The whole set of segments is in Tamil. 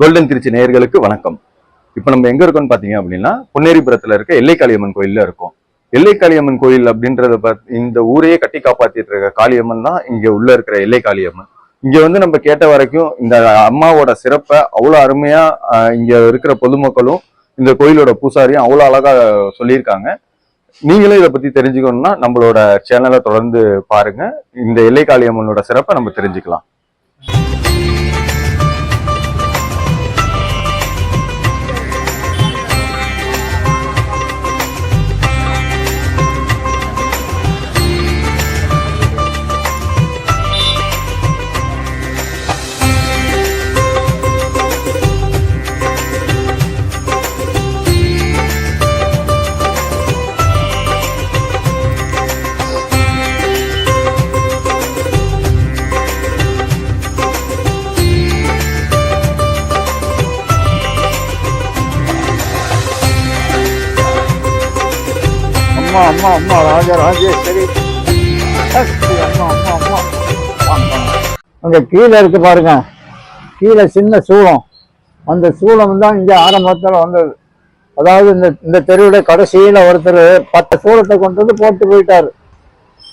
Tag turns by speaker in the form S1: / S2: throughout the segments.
S1: கோல்டன் திருச்சி நேயர்களுக்கு வணக்கம். இப்போ நம்ம எங்க இருக்கோம்னு பார்த்தீங்க அப்படின்னா பொன்னேரிபுரத்துல இருக்க எல்லை காளியம்மன் கோயில்ல இருக்கோம். எல்லை காளியம்மன் கோயில் அப்படின்றத இந்த ஊரையே கட்டி காப்பாத்திட்டு இருக்க காளியம்மன் தான் இங்க உள்ள இருக்கிற எல்லை காளியம்மன் இங்க வந்து நம்ம கேட்ட வரைக்கும் இந்த அம்மாவோட சிறப்பை அவ்வளோ அருமையா இங்கே இங்க இருக்கிற பொதுமக்களும் இந்த கோயிலோட பூசாரியும் அவ்வளோ அழகா சொல்லியிருக்காங்க. நீங்களும் இதை பத்தி தெரிஞ்சுக்கணும்னா நம்மளோட சேனலை தொடர்ந்து பாருங்க. இந்த எல்லை காளியம்மனோட சிறப்பை நம்ம தெரிஞ்சுக்கலாம்.
S2: அம்மா அம்மா ராஜ ராஜேஸ்வரி அம்மா அம்மா அம்மா அங்கே அங்க கீழே இருக்கு பாருங்க. கீழே சின்ன சூளம். அந்த சூளம் தான் இங்க ஆரம்பத்தில் வந்தது. அதாவது இந்த இந்த தெருவுல கடைசியில ஒருத்தர் பத்து சூளத்தை கொண்டு வந்து போட்டு போயிட்டாரு.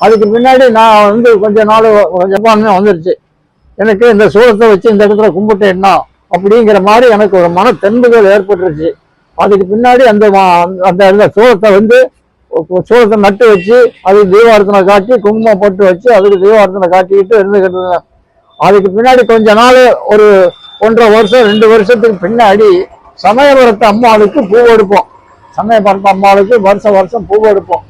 S2: அதுக்கு பின்னாடி நான் வந்து கொஞ்ச நாள் ஜப்பானே வந்துருச்சு. எனக்கு இந்த சூளத்தை வச்சு இந்த இடத்துல கும்பிட்டேன்னா அப்படிங்கிற மாதிரி எனக்கு ஒரு மன தென்புகள் ஏற்பட்டுருச்சு. அதுக்கு பின்னாடி அந்த மா- அந்த அந்த சூளத்தை வந்து சூளத்தை நட்டு வச்சு அதுக்கு தீபார்த்தனை காட்டி குங்குமம் போட்டு வச்சு அதுக்கு தீபார்த்தனை காட்டிக்கிட்டு இருந்துகிட்டு இருந்தேன் அதுக்கு பின்னாடி கொஞ்ச நாள் ஒரு ஒன்றரை வருஷம் ரெண்டு வருஷத்துக்கு பின்னாடி சமயபுரத்து அம்மாளுக்கு பூ எடுப்போம். சமயபுரத்து அம்மாளுக்கு வருஷம் வருஷம் பூ எடுப்போம்.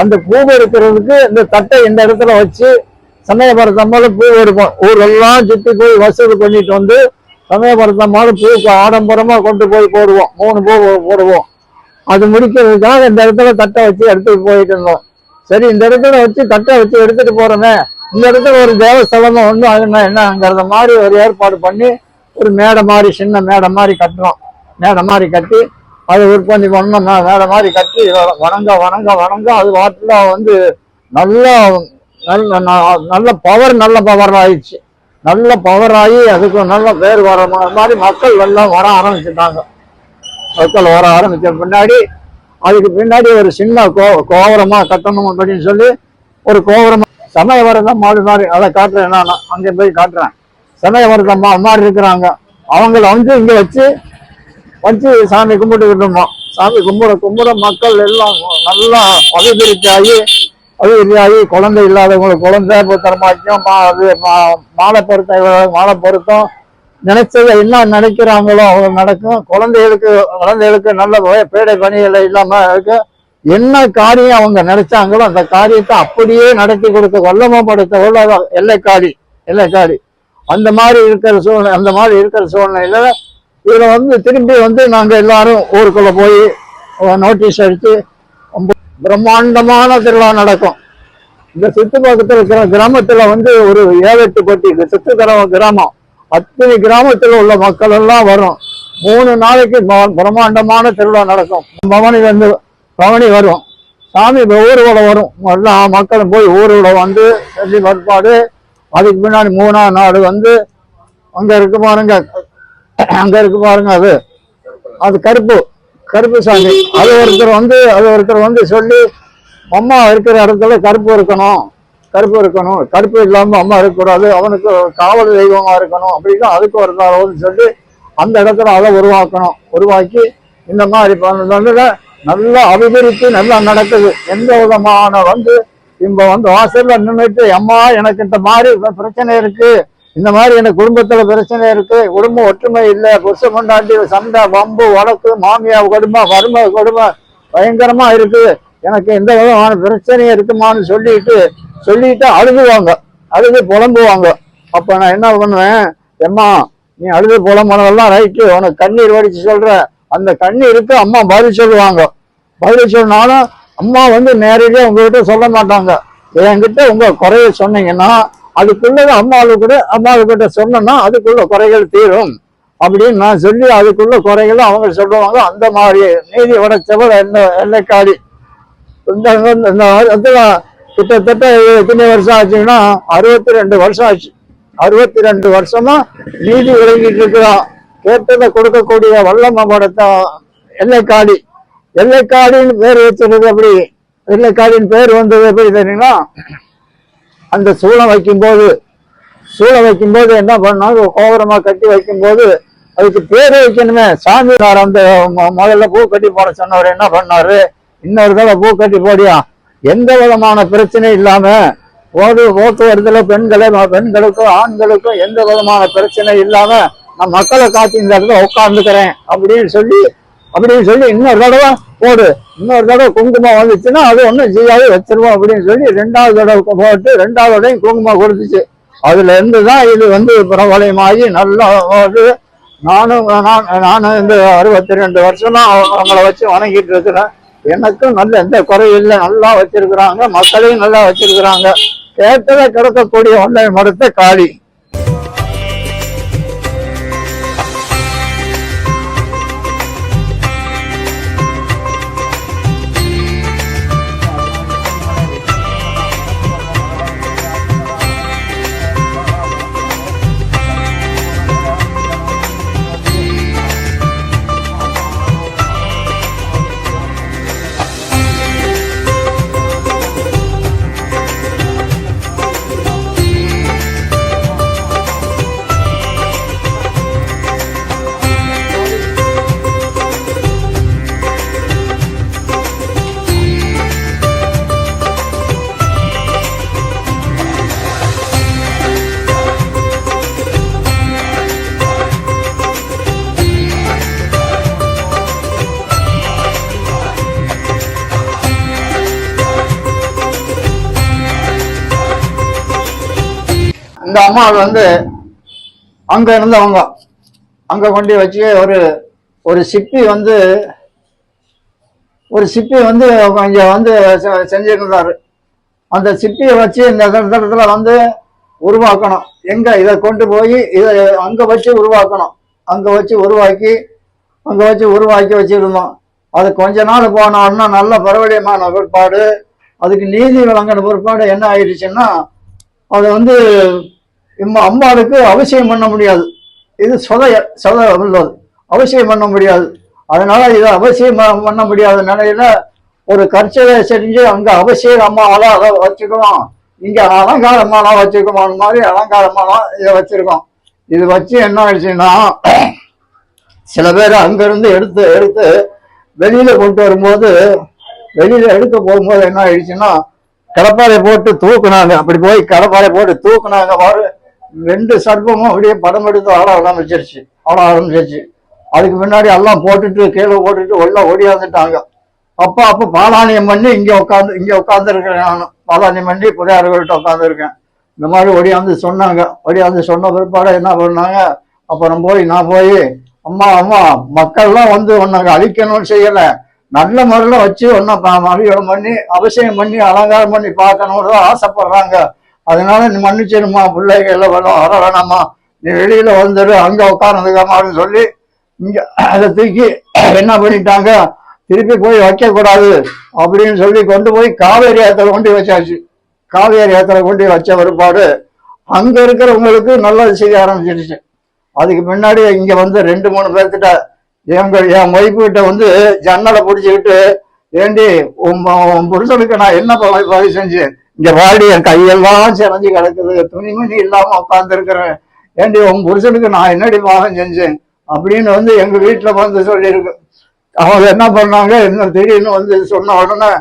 S2: அந்த பூ எடுக்கிறதுக்கு இந்த தட்டை இந்த இடத்துல வச்சு சமயபுரத்து அம்மாளுக்கு பூ எடுப்போம். ஊரெல்லாம் சுற்றி போய் வசூல் பண்ணிட்டு வந்து சமயபுரத்து அம்மாவில் பூ ஆடம்பரமாக கொண்டு போய் போடுவோம். மூணு பூ போடுவோம். அது முடிக்கிறதுக்காக இந்த இடத்துல தட்டை வச்சு எடுத்துட்டு போயிட்டு இருந்தோம். சரி இந்த இடத்துல வச்சு தட்டை வச்சு எடுத்துட்டு போறோமே. இந்த இடத்துல ஒரு தேவஸ்தலமா ஒண்ணு ஆகுனா என்னங்கிறத மாதிரி ஒரு ஏற்பாடு பண்ணி ஒரு மேடை மாதிரி சின்ன மேடை மாதிரி கட்டுறோம். மேடை மாதிரி கட்டி அது விற்பனை பண்ணோம் மேடை மாதிரி கட்டி வணங்க வணங்க வணங்க அது வாட்டில் வந்து நல்ல நல்ல ந- நல்ல பவர் நல்ல பவர் ஆயிடுச்சு. நல்ல பவர் ஆகி அதுக்கு நல்ல பேர் வர மாதிரி மக்கள் எல்லாம் வர ஆரம்பிச்சுட்டாங்க. மக்கள் வர ஆரம்பித்த பின்னாடி அதுக்கு பின்னாடி ஒரு சின்ன கோ கோபுரமாக கட்டணும் அப்படின்னு சொல்லி ஒரு கோபுரமா சமயவரதம் மாடு மாதிரி அதை காட்டுறேன் நான் அங்கே போய் காட்டுறேன். சமயவரதம் மா மாதிரி இருக்கிறாங்க. அவங்கள வந்து இங்கே வச்சு வச்சு சாமி கும்பிட்டுக்கிட்டு இருந்தோம். சாமி கும்பிட கும்பிட மக்கள் எல்லாம் நல்லா அபிவிருத்தி ஆகி ஆகி குழந்தை இல்லாதவங்களுக்கு குழந்தை மா அது மா- மாலை பொருத்தம் மாலை பொருத்தம் நினைச்சது என்ன நினைக்கிறாங்களோ அவங்க நடக்கும். குழந்தைகளுக்கு குழந்தைகளுக்கு நல்ல பேடை பணிகள் இல்லாம இருக்கு. என்ன காரியம் அவங்க நினைச்சாங்களோ அந்த காரியத்தை அப்படியே நடத்தி கொடுக்க வல்லமா படுத்த உள்ள எல்லைக்காடி எல்லைக்காடி அந்த மாதிரி இருக்கிற சூழ்நிலை அந்த மாதிரி இருக்கிற சூழ்நிலையில இதுல வந்து திரும்பி வந்து நாங்க எல்லாரும் ஊருக்குள்ள போய் நோட்டீஸ் அடிச்சு ரொம்ப பிரம்மாண்டமான திருவிழா நடக்கும். இந்த சுத்து பக்கத்துல இருக்கிற கிராமத்துல வந்து ஒரு ஏழு பட்டி இந்த சுத்து கிராம கிராமம். அத்தனை கிராமத்தில் உள்ள மக்கள் எல்லாம் வரும். மூணு நாளைக்கு பிரம்மாண்டமான திருவிழா நடக்கும். பவனி வந்து பவனி வரும். சாமி ஊர்வலம் வரும். எல்லா மக்களும் போய் ஊர்வலம் வந்து செஞ்சு வழிபாடு. அதுக்கு பின்னாடி மூணாவது நாடு வந்து அங்கே இருக்கு பாருங்க. அங்கே இருக்கு பாருங்க அது. அது கருப்பு. கருப்பு சாமி. அது ஒருத்தர் வந்து அது ஒருத்தர் வந்து சொல்லி அம்மா இருக்கிற இடத்துல கருப்பு இருக்கணும். கருப்பு இருக்கணும் கருப்பு இல்லாம அம்மா இருக்கக்கூடாது அவனுக்கு காவல் தெய்வமா இருக்கணும் அப்படின்னு அதுக்கு ஒரு தரவுன்னு சொல்லி அந்த இடத்துல அதை உருவாக்கணும். உருவாக்கி இந்த மாதிரி பண்ணதுல நல்லா அபிவிருத்தி நல்லா நடக்குது. எந்த விதமான வந்து இப்ப வந்து வாசல்ல நின்றுட்டு அம்மா எனக்கு இந்த மாதிரி பிரச்சனை இருக்கு. இந்த மாதிரி எனக்கு குடும்பத்துல பிரச்சனை இருக்கு. குடும்பம் ஒற்றுமை இல்லை. புருஷ கொண்டாண்டி சண்டை வம்பு வழக்கு மாமியா கொடுமை வறுமை கொடுமை பயங்கரமா இருக்கு. எனக்கு எந்த விதமான பிரச்சனையும் இருக்குமான்னு சொல்லிட்டு சொல்லிட்டு அழுதுவாங்க. அழுது புலம்புவாங்க. அப்ப நான் என்ன பண்ணுவேன்? எம்மா நீ அழுது புலம்புனதெல்லாம் ரைட்டு உனக்கு கண்ணீர் வடிச்சு சொல்ற. அந்த கண்ணீருக்கு அம்மா பதில் சொல்லுவாங்க. பதில் சொன்னாலும் அம்மா வந்து நேரடியா உங்ககிட்ட சொல்ல மாட்டாங்க. என்கிட்ட உங்க குறைய சொன்னீங்கன்னா அதுக்குள்ளது அம்மாவுக்கு கூட அம்மாவுக்கிட்ட சொன்னோம்னா அதுக்குள்ள குறைகள் தீரும். அப்படின்னு நான் சொல்லி அதுக்குள்ள குறைகளை அவங்க சொல்லுவாங்க. அந்த மாதிரி நீதி உடைச்சவள் என்ன எல்லைக்காடி இந்த இந்த- கிட்டத்தட்ட எத்தனை வருஷம் ஆச்சுன்னா அறுபத்தி ரெண்டு வருஷம் ஆச்சு. அறுபத்தி ரெண்டு வருஷமா நீதி விளங்கிட்டு இருக்கிறோம் கேட்டதை கொடுக்கக்கூடிய வல்லம படத்தை எல்லைக்காடி. எல்லைக்காடின்னு பேர் வச்சிருந்தது அப்படி எல்லைக்காடின்னு பேர் வந்தது எப்படி தெரியுங்களா? அந்த சூளம் வைக்கும்போது சூளை வைக்கும்போது என்ன பண்ணாங்க? கோபுரமா கட்டி வைக்கும்போது அதுக்கு பேர் வைக்கணுமே. சாமியார் அந்த முதல்ல பூ கட்டி போட சொன்னவர் என்ன பண்ணாரு? இன்னொரு தடவை பூ கட்டி போடியா? எந்த விதமான பிரச்சனை இல்லாம போது போக்குவரத்துல பெண்களை பெண்களுக்கும் ஆண்களுக்கும் எந்த விதமான பிரச்சனை இல்லாம நான் மக்களை காத்து இந்த இடத்துல உட்காந்துக்கிறேன் அப்படின்னு சொல்லி அப்படின்னு சொல்லி இன்னொரு தடவை போடு. இன்னொரு தடவை குங்குமம் வந்துச்சுன்னா அது ஒன்றும் செய்யாது வச்சிருவோம் அப்படின்னு சொல்லி ரெண்டாவது தடவை போட்டு ரெண்டாவது தடவையும் குங்குமம் கொடுத்துச்சு. அதுல இருந்து தான் இது வந்து பிரபலமாகி நல்லா நானும் நான் நானும் இந்த அறுபத்தி ரெண்டு வருஷமா அவங்கள வச்சு வணங்கிட்டு இருக்கிறேன். எனக்கும் நல்ல எந்த குறையும் இல்லை. நல்லா வச்சிருக்கிறாங்க. மக்களையும் நல்லா வச்சிருக்கிறாங்க. கேட்டதை கிடக்கக்கூடிய ஒன்றை மறுத்த காளி இந்த வந்து அங்க இருந்தவங்க. அங்க கொண்டு வச்சு ஒரு ஒரு சிப்பி வந்து ஒரு சிப்பி வந்து கொஞ்சம் வந்து செ- செஞ்சிருந்தாரு. அந்த சிப்பியை வச்சு இந்த இடத்துல வந்து உருவாக்கணும். எங்க இதை கொண்டு போய் இதை அங்க வச்சு உருவாக்கணும். அங்க வச்சு உருவாக்கி அங்க வச்சு உருவாக்கி வச்சிருந்தோம். அது கொஞ்ச நாள் போனோம்னா நல்ல பரவலியமான பிற்பாடு அதுக்கு நீதி வழங்கின பிற்பாடு என்ன ஆயிடுச்சுன்னா அது வந்து இம்ம அம்பாளுக்கு அவசியம் பண்ண முடியாது. இது சொத சொத உள்ளது. அவசியம் பண்ண முடியாது. அதனால இதை அவசியம் பண்ண முடியாத நிலையில ஒரு கற்சலை செஞ்சு அங்க அவசியம் அம்மாவெல்லாம் அதை வச்சுக்கலாம் இங்க அலங்காரமாலாம் வச்சிருக்கோம் மாதிரி அலங்காரமாலாம் இதை வச்சிருக்கோம். இது வச்சு என்ன ஆயிடுச்சுன்னா சில பேர் அங்கிருந்து எடுத்து எடுத்து வெளியில கொண்டு வரும்போது வெளியில எடுக்க போகும்போது என்ன ஆயிடுச்சுன்னா கடப்பாறை போட்டு தூக்குனாங்க. அப்படி போய் கடப்பாறை போட்டு தூக்குனாங்க பாரு. ரெண்டு சர்ப்பமும் அப்படியே படம் எடுத்து ஆட ஆரம்பிச்சிருச்சு ஆட ஆரம்பிச்சிருச்சு. அதுக்கு முன்னாடி எல்லாம் போட்டுட்டு கீழே போட்டுட்டு உள்ள ஓடியாந்துட்டாங்க அப்ப அப்ப பாலாணியம் பண்ணி இங்க உட்காந்து இங்க உட்கார்ந்து இருக்கிறேன் நான். பாலாணியம் பண்ணி புதையார்கள்ட்ட உட்காந்துருக்கேன் இந்த மாதிரி ஒடியாந்து சொன்னாங்க. ஒடியாந்து சொன்ன பிற்பாடு என்ன பண்ணாங்க? அப்புறம் போய் நான் போய் அம்மா அம்மா மக்கள்லாம் வந்து உன்னை அழிக்கணும்னு செய்யல. நல்ல முறையில வச்சு ஒன்ன மறுபடியும் பண்ணி அவசியம் பண்ணி அலங்காரம் பண்ணி பார்க்கணும்னு தான் ஆசைப்படுறாங்க. அதனால நீ மன்னிச்சிருமா பிள்ளைங்க எல்லாம் வேணும் வர வேணாமா நீ வெளியில வந்துடு அங்க அப்படின்னு சொல்லி இங்க அதை தூக்கி என்ன பண்ணிட்டாங்க? திருப்பி போய் வைக்க கூடாது அப்படின்னு சொல்லி கொண்டு போய் காவேரி ஆத்துல கொண்டு வச்சாச்சு. காவேரி ஆத்துல கொண்டு வச்ச பிற்பாடு அங்க இருக்கிறவங்களுக்கு நல்லது செய்ய ஆரம்பிச்சிருச்சு அதுக்கு முன்னாடி இங்க வந்து ரெண்டு மூணு பேர்த்திட்ட எங்கள் என் ஒய்ஃபு கிட்ட வந்து ஜன்னலை பிடிச்சிக்கிட்டு ஏண்டி உன் உன் புருஷனுக்கு நான் என்ன ப- செஞ்சேன்? இங்க வாடி என் கையெல்லாம் சிறஞ்சு கிடக்குது. துணிமணி இல்லாம உட்காந்துருக்கிறேன் ஏண்டி உன் புருஷனுக்கு நான் என்னடி பாகம் செஞ்சேன்? அப்படின்னு வந்து எங்க வீட்டுல வந்து சொல்லியிருக்கு. அவங்க என்ன பண்ணாங்க? என்ன திடீர்னு வந்து சொன்ன உடனே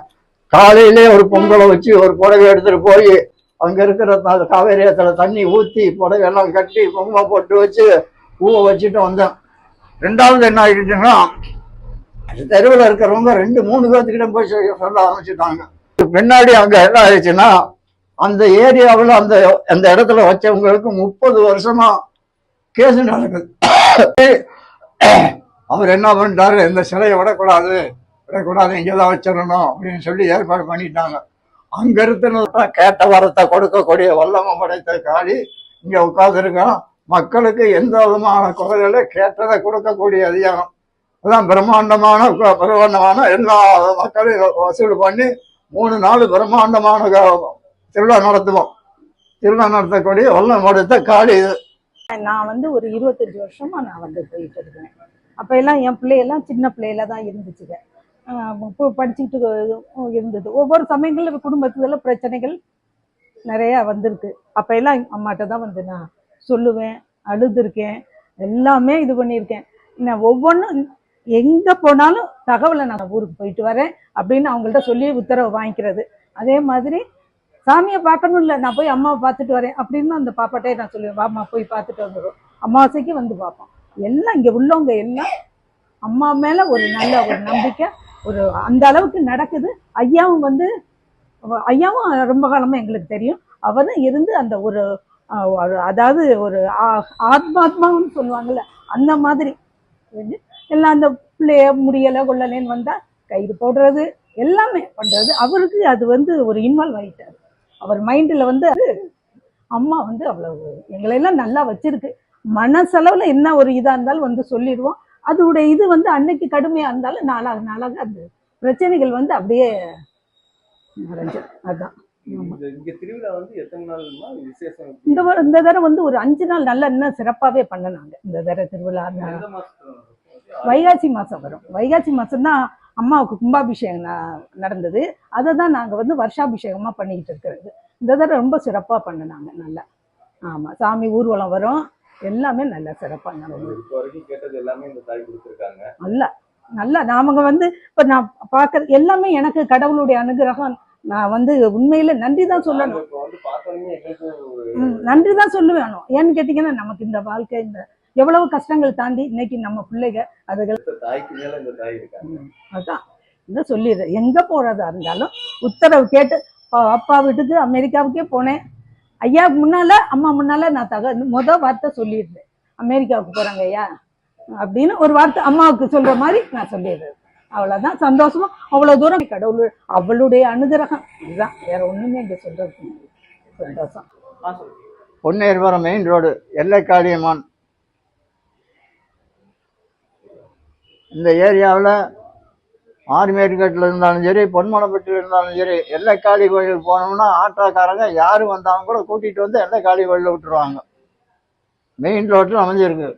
S2: காலையிலே ஒரு பொங்கலை வச்சு ஒரு புடவை எடுத்துட்டு போய் அங்க இருக்கிற த- தண்ணி ஊத்தி புடவையெல்லாம் கட்டி குங்குமம் போட்டு வச்சு பூவை வச்சுட்டு வந்தேன். ரெண்டாவது என்ன ஆயிடுச்சுன்னா தெருவில் இருக்கிறவங்க ரெண்டு மூணு பேர்த்துக்கிட்ட போய் சொல்ல ஆரம்பிச்சுட்டாங்க. பின்னாடி அங்க என்ன ஆயிடுச்சுன்னா அந்த ஏரியாவில் அந்த அந்த இடத்துல வச்சவங்களுக்கு முப்பது வருஷமா கேஸ் நடக்குது. அவர் என்ன பண்ணிட்டாரு? இந்த சிலையை விடக்கூடாது விடக்கூடாது இங்கதான் வச்சிடணும் அப்படின்னு சொல்லி ஏற்பாடு பண்ணிட்டாங்க. அங்க இருக்கிற கேட்ட வரத்தை கொடுக்கக்கூடிய வல்லமம் படைத்த காளி இங்க உட்காந்துருக்கான் மக்களுக்கு எந்த விதமான குறைகளை கேட்டதை கொடுக்கக்கூடிய அதிகாரம். அதான் பிரம்மாண்டமான பிரம்மாண்டமான எல்லா மக்களையும் வசூல் பண்ணி மூணு நாள் பிரம்மாண்டமான திருவிழா நடத்துவோம். திருவிழா நடத்தக்கூடிய வல்லம் எடுத்த காடு இது.
S3: நான் வந்து ஒரு இருபத்தஞ்சு வருஷமா நான் வந்து போயிட்டு இருக்கேன். அப்ப எல்லாம் என் பிள்ளையெல்லாம் சின்ன பிள்ளையில தான் இருந்துச்சுங்க. ஆஹ் படிச்சுக்கிட்டு இருந்தது. ஒவ்வொரு சமயங்களில் குடும்பத்துல பிரச்சனைகள் நிறைய வந்திருக்கு. அப்ப எல்லாம் அம்மாட்ட தான் வந்து நான் சொல்லுவேன் அழுதுருக்கேன். எல்லாமே இது பண்ணியிருக்கேன். நான் ஒவ்வொன்றும் எங்க போனாலும் தகவலை நான் ஊருக்கு போயிட்டு வரேன் அப்படின்னு அவங்கள்ட்ட சொல்லி உத்தரவு வாங்கிக்கிறது. அதே மாதிரி சாமியை பார்க்கணும் இல்லை நான் போய் அம்மாவை பார்த்துட்டு வரேன் அப்படின்னு அந்த பாப்பாட்டே நான் சொல்லுவேன் வாமா போய் பார்த்துட்டு வந்துடும் அமாவாசைக்கு வந்து பார்ப்போம். எல்லாம் இங்கே உள்ளவங்க எல்லாம் அம்மா மேலே ஒரு நல்ல ஒரு நம்பிக்கை ஒரு அந்த அளவுக்கு நடக்குது. ஐயாவும் வந்து ஐயாவும் ரொம்ப காலமாக எங்களுக்கு தெரியும். அவரும் இருந்து அந்த ஒரு அதாவது ஒரு ஆ- ஆத்மாத்மான்னு சொல்லுவாங்கல்ல அந்த மாதிரி. எல்லாம் அந்த பிள்ளைய முடியலை கொள்ளலேன்னு வந்தால் கயிறு போடுறது எல்லாமே பண்ணுறது அவருக்கு அது வந்து ஒரு இன்வால்வ் ஆகிட்டார் அவர் மைண்டில் வந்து அது அம்மா வந்து அவ்வளவு எங்களையெல்லாம் நல்லா வச்சிருக்கு. மனசளவில் என்ன ஒரு இதாக இருந்தாலும் வந்து சொல்லிடுவோம். அதோட இது வந்து அன்னைக்கு கடுமையாக இருந்தாலும் நாளாக நாளாக அந்த பிரச்சனைகள் வந்து அப்படியே மறைஞ்சிடும் அதுதான்.
S1: இந்த வந்து
S3: இந்த தடவை வந்து ஒரு அஞ்சு நாள் நல்லா இன்னும் சிறப்பாகவே பண்ணினாங்க. இந்த தடவை திருவிழா வைகாசி மாதம் வரும். வைகாசி மாதம் தான் அம்மாவுக்கு கும்பாபிஷேகம் நடந்தது. அதை தான் நாங்கள் வந்து வருஷாபிஷேகமாக பண்ணிக்கிட்டு இருக்கிறது. இந்த தடவை ரொம்ப சிறப்பாக பண்ணினாங்க நல்லா. ஆமாம் சாமி ஊர்வலம் வரும். எல்லாமே நல்லா சிறப்பாக நடந்தது. நல்லா நல்லா. நாமங்க வந்து இப்போ நான் பார்க்கறது எல்லாமே எனக்கு கடவுளுடைய அனுகிரகம். நான் வந்து உண்மையில நன்றி தான் சொல்லணும். நன்றி தான் சொல்லுவேன். ஏன்னு கேட்டிங்கன்னா நமக்கு இந்த வாழ்க்கை இந்த எவ்வளவு கஷ்டங்கள் தாண்டி இன்னைக்கு நம்ம பிள்ளைங்க அதுகள் அதான். இதை சொல்லிடுறேன் எங்கே போகிறதா இருந்தாலும் உத்தரவு கேட்டு அப்பா- வீட்டுக்கு அமெரிக்காவுக்கே போனேன். ஐயாவுக்கு முன்னால அம்மா முன்னால நான் தக முத வார்த்தை சொல்லிடுறேன். அமெரிக்காவுக்கு போகிறாங்க ஐயா. அப்படின்னு ஒரு வார்த்தை அம்மாவுக்கு சொல்கிற மாதிரி நான் சொல்லிடுறேன். அவ்வளோதான் சந்தோஷமா. அவ்வளோ தூரம் கடவுள் அவளுடைய அனுகிரகம். இதுதான். வேற ஒன்றுமே இங்கே சொல்கிறது சந்தோஷம்.
S2: பொன்னேர்வரம் மெயின் ரோடு எல்லைக்காளியம்மான் இந்த ஏரியாவில் ஆர்மேட்டுக்கட்டில் இருந்தாலும் சரி பொன்மலைப்பட்டியில் இருந்தாலும் சரி எல்லைக்காளி கோயிலுக்கு போனோம்னா ஆட்டோக்காரங்க யார் வந்தாலும் கூட கூட்டிகிட்டு வந்து எல்லைக்காளி கோயிலில் விட்டுருவாங்க. மெயின் ரோட்டில் அமைஞ்சிருக்கு.